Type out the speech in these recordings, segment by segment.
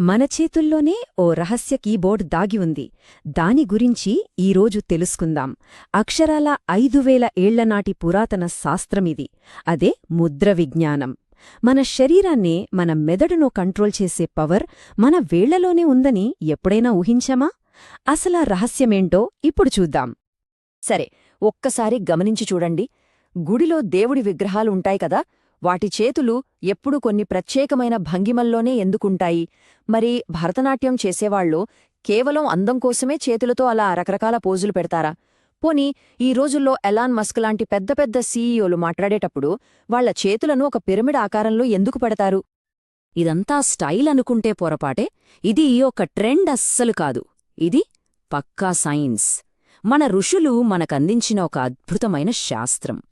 మన చేతుల్లోనే ఓ రహస్య కీబోర్డ్ దాగి ఉంది. దాని గురించి ఈరోజు తెలుసుకుందాం. అక్షరాల ఐదు వేల ఏళ్ళనాటి పురాతన శాస్త్రమిది. అదే ముద్ర విజ్ఞానం. మన శరీరాన్నే మన మెదడును కంట్రోల్ చేసే పవర్ మన వేళ్ళలోనే ఉందని ఎప్పుడైనా ఊహించామా? అసలా రహస్యమేంటో ఇప్పుడు చూద్దాం. సరే ఒక్కసారి గమనించి చూడండి. గుడిలో దేవుడి విగ్రహాలు ఉంటాయి కదా వాటి చేతులు ఎప్పుడు కొన్ని ప్రత్యేకమైన భంగిమల్లోనే ఎందుకుంటాయి. మరి భరతనాట్యం చేసేవాళ్ళు కేవలం అందం కోసమే చేతులతో అలా రకరకాల పోజులు పెడతారా? పోనీ ఈ రోజుల్లో ఎలాన్ మస్క్ లాంటి పెద్ద పెద్ద సీఈఓలు మాట్లాడేటప్పుడు వాళ్ళ చేతులను ఒక పిరమిడ్ ఆకారంలో ఎందుకు పెడతారు? ఇదంతా స్టైల్ అనుకుంటే పొరపాటే. ఇది ఒక ట్రెండ్ అస్సలు కాదు. ఇది పక్కా సైన్స్. మన ఋషులు మనకందించిన ఒక అద్భుతమైన శాస్త్రం.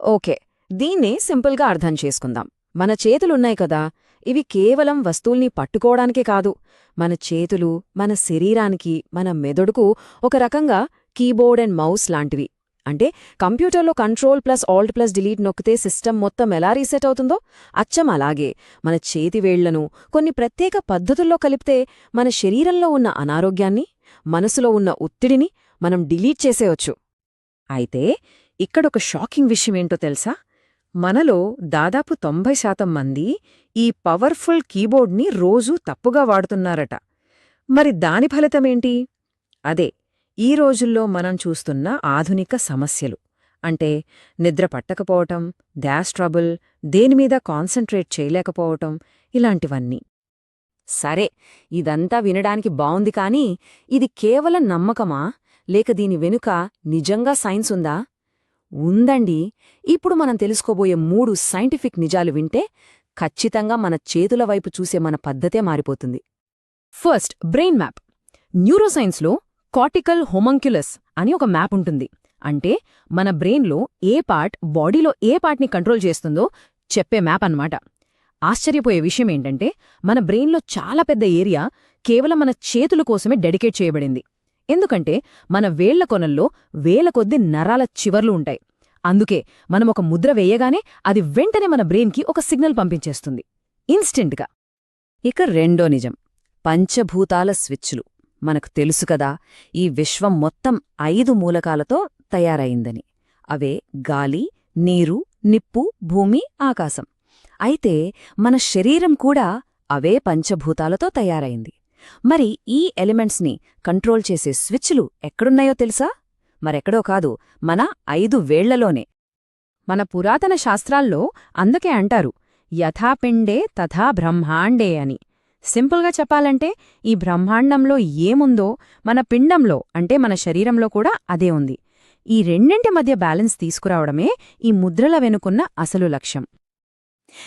ఓకే. దీన్నే సింపుల్గా అర్థం చేసుకుందాం. మన చేతులున్నాయి కదా ఇవి కేవలం వస్తువుల్ని పట్టుకోవడానికే కాదు. మన చేతులు మన శరీరానికి మన మెదడుకు ఒక రకంగా కీబోర్డ్ అండ్ మౌస్ లాంటివి. అంటే కంప్యూటర్లో control plus alt plus delete నొక్కితే సిస్టమ్ మొత్తం ఎలా రీసెట్ అవుతుందో అచ్చం అలాగే. మన చేతివేళ్ళను కొన్ని ప్రత్యేక పద్ధతుల్లో కలిపితే మన శరీరంలో ఉన్న అనారోగ్యాన్ని మనసులో ఉన్న ఒత్తిడిని మనం డిలీట్ చేసేయొచ్చు. అయితే ఇక్కడొక షాకింగ్ విషయమేంటో తెలుసా? మనలో దాదాపు తొంభై శాతం మంది ఈ పవర్ఫుల్ కీబోర్డ్ని రోజూ తప్పుగా వాడుతున్నారట. మరి దాని ఫలితమేంటి? అదే ఈ రోజుల్లో మనం చూస్తున్న ఆధునిక సమస్యలు. అంటే నిద్ర పట్టకపోవటం డ్యాష్ ట్రబుల్ దేనిమీద కాన్సంట్రేట్ చేయలేకపోవటం ఇలాంటివన్నీ. సరే ఇదంతా వినడానికి బావుంది కానీ ఇది కేవలం నమ్మకమా? లేక దీని వెనుక నిజంగా సైన్స్ ఉందా? ఉందండి. ఇప్పుడు మనం తెలుసుకోబోయే మూడు సైంటిఫిక్ నిజాలు వింటే ఖచ్చితంగా మన చేతుల వైపు చూసే మన పద్ధతే మారిపోతుంది. First brain map. న్యూరోసైన్స్లో cortical homunculus అని ఒక మ్యాప్ ఉంటుంది. అంటే మన బ్రెయిన్లో ఏ పార్ట్ బాడీలో ఏ పార్ట్ని కంట్రోల్ చేస్తుందో చెప్పే మ్యాప్ అన్నమాట. ఆశ్చర్యపోయే విషయమేంటంటే మన బ్రెయిన్లో చాలా పెద్ద ఏరియా కేవలం మన చేతుల కోసమే డెడికేట్ చేయబడింది. ఎందుకంటే మన వేళ్ళ కొనల్లో వేల కొద్ది నరాల చివర్లు ఉంటాయి. అందుకే మనం ఒక ముద్ర వేయగానే అది వెంటనే మన బ్రెయిన్కి ఒక సిగ్నల్ పంపించేస్తుంది. ఇన్స్టెంట్గా. ఇక రెండో నిజం. పంచభూతాల స్విచ్లు. మనకు తెలుసు కదా ఈ విశ్వం మొత్తం ఐదు మూలకాలతో తయారైందని. అవే గాలి నీరు నిప్పు భూమి ఆకాశం. అయితే మన శరీరం కూడా అవే పంచభూతాలతో తయారైంది. మరి ఈ ఎలిమెంట్స్ని కంట్రోల్ చేసే స్విచ్లు ఎక్కడున్నాయో తెలుసా? మరెక్కడో కాదు మన ఐదు వేళ్ళలోనే. మన పురాతన శాస్త్రాల్లో అందుకే అంటారు యథాపిండే తథా బ్రహ్మాండే అని. సింపుల్గా చెప్పాలంటే ఈ బ్రహ్మాండంలో ఏముందో మన పిండంలో అంటే మన శరీరంలో కూడా అదే ఉంది. ఈ రెండింటి మధ్య బ్యాలెన్స్ తీసుకురావడమే ఈ ముద్రల వెనుకున్న అసలు లక్ష్యం.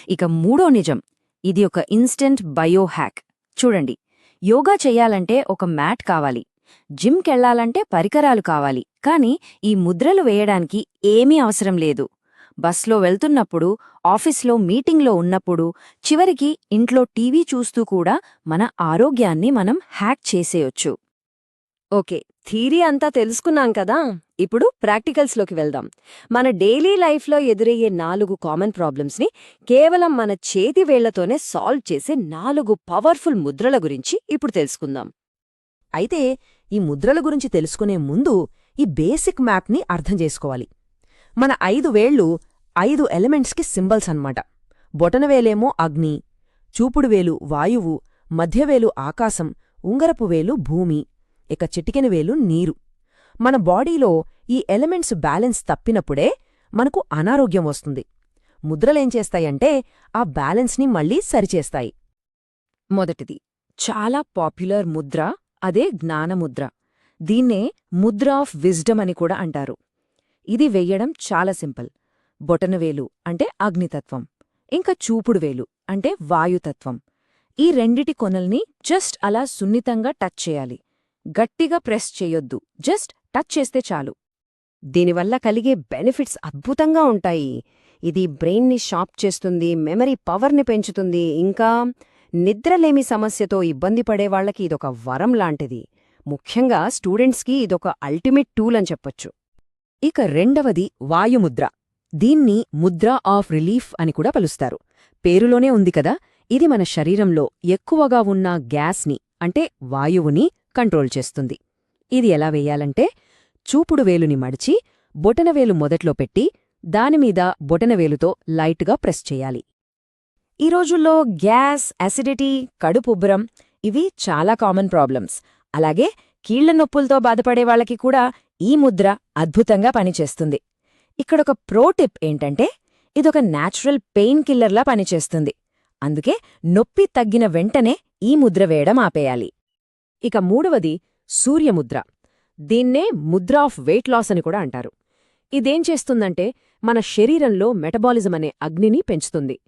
ఇక మూడో నిజం ఇది ఒక ఇన్స్టెంట్ బయో హ్యాక్ చూడండి యోగా చెయ్యాలంటే ఒక మ్యాట్ కావాలి. జిమ్కెళ్ళాలంటే పరికరాలు కావాలి. కాని ఈ ముద్రలు వేయడానికి ఏమీ అవసరం లేదు. బస్లో వెళ్తున్నప్పుడు ఆఫీస్లో మీటింగ్లో ఉన్నప్పుడు చివరికి ఇంట్లో టీవీ చూస్తూ కూడా మన ఆరోగ్యాన్ని మనం హ్యాక్ చేసేయొచ్చు. ఓకే. థీరీ అంతా తెలుసుకున్నాం కదా? ఇప్పుడు ప్రాక్టికల్స్లోకి వెళ్దాం. మన డైలీ లైఫ్లో ఎదురయ్యే నాలుగు కామన్ ప్రాబ్లమ్స్ని కేవలం మన చేతి వేళ్ళతోనే సాల్వ్ చేసే నాలుగు పవర్ఫుల్ ముద్రల గురించి ఇప్పుడు తెలుసుకుందాం. అయితే ఈ ముద్రల గురించి తెలుసుకునే ముందు ఈ బేసిక్ మ్యాప్ని అర్థం చేసుకోవాలి. మన ఐదు వేళ్ళు ఐదు ఎలిమెంట్స్కి సింబల్స్ అన్నమాట. బొటనవేలేమో అగ్ని చూపుడువేలు వాయువు మధ్యవేలు ఆకాశం ఉంగరపు వేలు భూమి ఇక చిటికెన వేలు నీరు. మన బాడీలో ఈ ఎలిమెంట్స్ బ్యాలెన్స్ తప్పినప్పుడే మనకు అనారోగ్యం వస్తుంది. ముద్రలేం చేస్తాయంటే ఆ బ్యాలెన్స్ని మళ్ళీ సరిచేస్తాయి. మొదటిది చాలా పాపులర్ ముద్ర అదే జ్ఞానముద్ర. దీన్నే ముద్ర ఆఫ్ విజ్డమ్ అని కూడా అంటారు. ఇది వెయ్యడం చాలా సింపుల్. బొటనవేలు అంటే అగ్నితత్వం ఇంకా చూపుడువేలు అంటే వాయుతత్వం. ఈ రెండిటి కొనల్ని జస్ట్ అలా సున్నితంగా టచ్ చేయాలి. గట్టిగా ప్రెస్ చేయొద్దు. జస్ట్ టచ్ చేస్తే చాలు. దీనివల్ల కలిగే బెనిఫిట్స్ అద్భుతంగా ఉంటాయి. ఇది బ్రెయిన్ని షాప్ చేస్తుంది మెమరీ పవర్ని పెంచుతుంది ఇంకా నిద్రలేమి సమస్యతో ఇబ్బంది పడేవాళ్ళకి ఇదొక వరం లాంటిది. ముఖ్యంగా స్టూడెంట్స్కి ఇదొక అల్టిమేట్ టూల్ అని చెప్పొచ్చు. ఇక రెండవది వాయుముద్ర. దీన్ని ముద్ర ఆఫ్ రిలీఫ్ అని కూడా పిలుస్తారు. పేరులోనే ఉంది కదా ఇది మన శరీరంలో ఎక్కువగా ఉన్న గ్యాస్ని అంటే వాయువుని కంట్రోల్ చేస్తుంది. ఇది ఎలా వేయాలంటే చూపుడు వేలుని మడిచి బొటనవేలు మొదట్లో పెట్టి దానిమీద బొటనవేలుతో లైట్గా ప్రెస్ చేయాలి. ఈ రోజుల్లో గ్యాస్ అసిడిటీ కడుపుబ్బరం ఇవి చాలా కామన్ ప్రాబ్లమ్స్. అలాగే కీళ్ళ నొప్పులతో బాధపడే వాళ్ళకి కూడా ఈ ముద్ర అద్భుతంగా పనిచేస్తుంది. ఇక్కడొక ప్రో టిప్ ఏంటంటే ఇదొక న్యాచురల్ పెయిన్ కిల్లర్లా పనిచేస్తుంది. అందుకే నొప్పి తగ్గిన వెంటనే ఈ ముద్ర వేయడం ఆపేయాలి. ఇక మూడవది సూర్యముద్ర. దీన్నే ముద్ర ఆఫ్ వెయిట్ లాస్ అని కూడా అంటారు. ఇదేం చేస్తుందంటే మన శరీరంలో మెటబాలిజం అనే అగ్నిని పెంచుతుంది.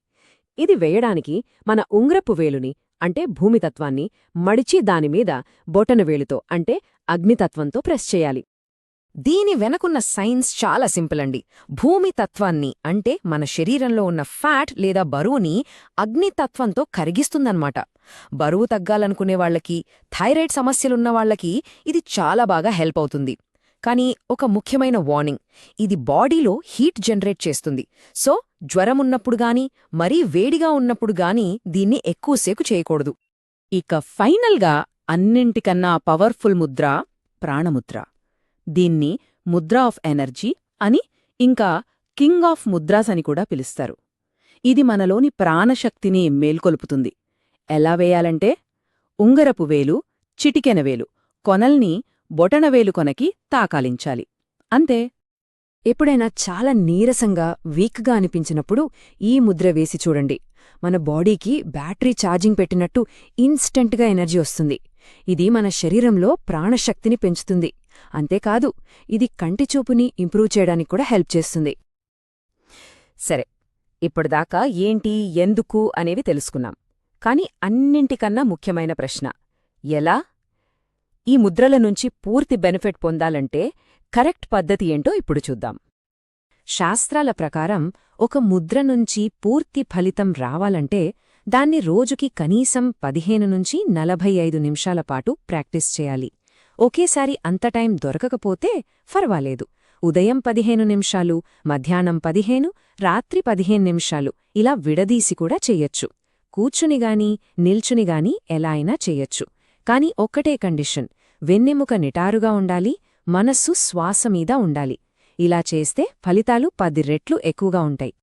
ఇది వేయడానికి మన ఉంగ్రపు వేలుని అంటే భూమితత్వాన్ని మడిచి దానిమీద బొటనవేలుతో అంటే అగ్నితత్వంతో ప్రెస్ చేయాలి. దీని వెనకున్న సైన్స్ చాలా సింపుల్ అండి భూమి తత్వాన్ని అంటే మన శరీరంలో ఉన్న ఫ్యాట్ లేదా బరువుని అగ్నితత్వంతో కరిగిస్తుందన్నమాట. బరువు తగ్గాలనుకునే వాళ్ళకి థైరాయిడ్ సమస్యలున్న వాళ్ళకి ఇది చాలా బాగా హెల్ప్ అవుతుంది. కానీ ఒక ముఖ్యమైన వార్నింగ్ ఇది బాడీలో హీట్ జనరేట్ చేస్తుంది. సో జ్వరమున్నప్పుడు గాని మరీ వేడిగా ఉన్నప్పుడు గాని దీన్ని ఎక్కువసేపు చేయకూడదు. ఇక ఫైనల్గా అన్నింటికన్నా పవర్ఫుల్ ముద్ర ప్రాణముద్ర. దీన్ని ముద్ర ఆఫ్ ఎనర్జీ అని ఇంకా కింగ్ ఆఫ్ ముద్రాస్ అని కూడా పిలుస్తారు. ఇది మనలోని ప్రాణశక్తిని మేల్కొల్పుతుంది. ఎలా వేయాలంటే ఉంగరపు వేలు చిటికెన వేలు కొనల్ని బొటనవేలు కొనకి తాకాలించాలి. అంతే. ఎప్పుడైనా చాలా నీరసంగా వీక్గా అనిపించినప్పుడు ఈ ముద్ర వేసి చూడండి. మన బాడీకి బ్యాటరీ ఛార్జింగ్ పెట్టినట్టు ఇన్స్టంట్గా ఎనర్జీ వస్తుంది. ఇది మన శరీరంలో ప్రాణశక్తిని పెంచుతుంది. అంతేకాదు ఇది కంటి చూపుని ఇంప్రూవ్ చేయడానికి కూడా హెల్ప్ చేస్తుంది. సరే ఇప్పటిదాకా ఏంటి ఎందుకు అనేవి తెలుసుకున్నాం. కాని అన్నింటికన్నా ముఖ్యమైన ప్రశ్న ఎలా? ఈ ముద్రల నుంచి పూర్తి బెనిఫిట్ పొందాలంటే కరెక్ట్ పద్ధతి ఏంటో ఇప్పుడు చూద్దాం. శాస్త్రాల ప్రకారం ఒక ముద్ర నుంచి పూర్తి ఫలితం రావాలంటే దాన్ని రోజుకి కనీసం పదిహేను నుంచి నలభై ఐదు నిమిషాల పాటు ప్రాక్టీస్ చేయాలి. ఒకేసారి అంత టైం దొరకకపోతే ఫర్వాలేదు. ఉదయం పదిహేను నిమిషాలు మధ్యాహ్నం పదిహేను రాత్రి పదిహేను నిమిషాలు ఇలా విడదీసి కూడా చెయ్యొచ్చు కూర్చునిగాని నిల్చునిగాని ఎలా అయినా చెయ్యొచ్చు కాని ఒక్కటే కండిషన్ వెన్నెముక నిటారుగా ఉండాలి మనస్సు శ్వాసమీద ఉండాలి. ఇలా చేస్తే ఫలితాలు పది రెట్లు ఎక్కువగా ఉంటాయి.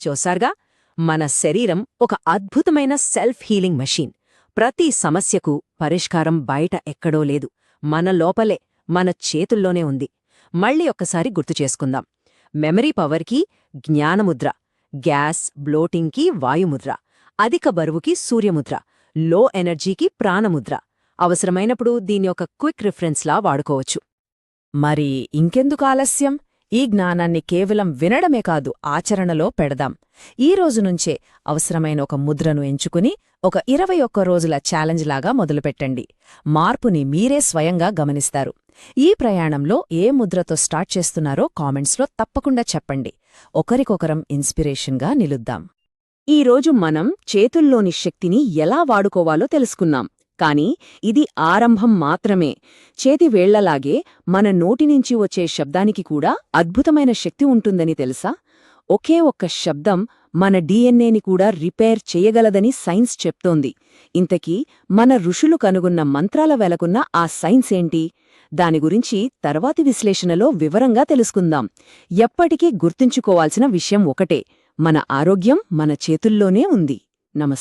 చూసారుగా? మన శరీరం ఒక అద్భుతమైన సెల్ఫ్ హీలింగ్ మెషీన్. ప్రతి సమస్యకు పరిష్కారం బయట ఎక్కడో లేదు. మన లోపలే మన చేతుల్లోనే ఉంది. మళ్ళీ ఒక్కసారి గుర్తు చేసుకుందాం. మెమరీ పవర్కి జ్ఞానముద్ర గ్యాస్ బ్లోటింగ్కి వాయుముద్ర అధిక బరువుకి సూర్యముద్ర లో ఎనర్జీకి ప్రాణముద్ర. అవసరమైనప్పుడు దీన్ని ఒక క్విక్ రిఫరెన్స్లా వాడుకోవచ్చు. మరి ఇంకెందుకు ఆలస్యం? ఈ జ్ఞానాన్ని కేవలం వినడమే కాదు ఆచరణలో పెడదాం. ఈ రోజు నుంచే అవసరమైన ఒక ముద్రను ఎంచుకుని ఒక ఇరవై ఒక్క రోజుల ఛాలెంజ్ లాగా మొదలుపెట్టండి. మార్పుని మీరే స్వయంగా గమనిస్తారు. ఈ ప్రయాణంలో ఏ ముద్రతో స్టార్ట్ చేస్తున్నారో కామెంట్స్లో తప్పకుండా చెప్పండి. ఒకరికొకరం ఇన్స్పిరేషన్గా నిలుద్దాం. ఈరోజు మనం చేతుల్లోని శక్తిని ఎలా వాడుకోవాలో తెలుసుకున్నాం కాని ఇది ఆరంభం మాత్రమే. చేతి వేళ్ళలాగే మన నోటినుంచి వచ్చే శబ్దానికి కూడా అద్భుతమైన శక్తి ఉంటుందని తెలుసా? ఒకే ఒక్క శబ్దం మన డిఎన్ఏని కూడా రిపేర్ చేయగలదని సైన్స్ చెప్తోంది. ఇంతకీ మన ఋషులు కనుగొన్న మంత్రాల వెలకున్న ఆ సైన్స్ ఏంటి? దాని గురించి తర్వాతి విశ్లేషణలో వివరంగా తెలుసుకుందాం. ఎప్పటికీ గుర్తుంచుకోవాల్సిన విషయం ఒకటే. మన ఆరోగ్యం మన చేతుల్లోనే ఉంది. నమస్తే.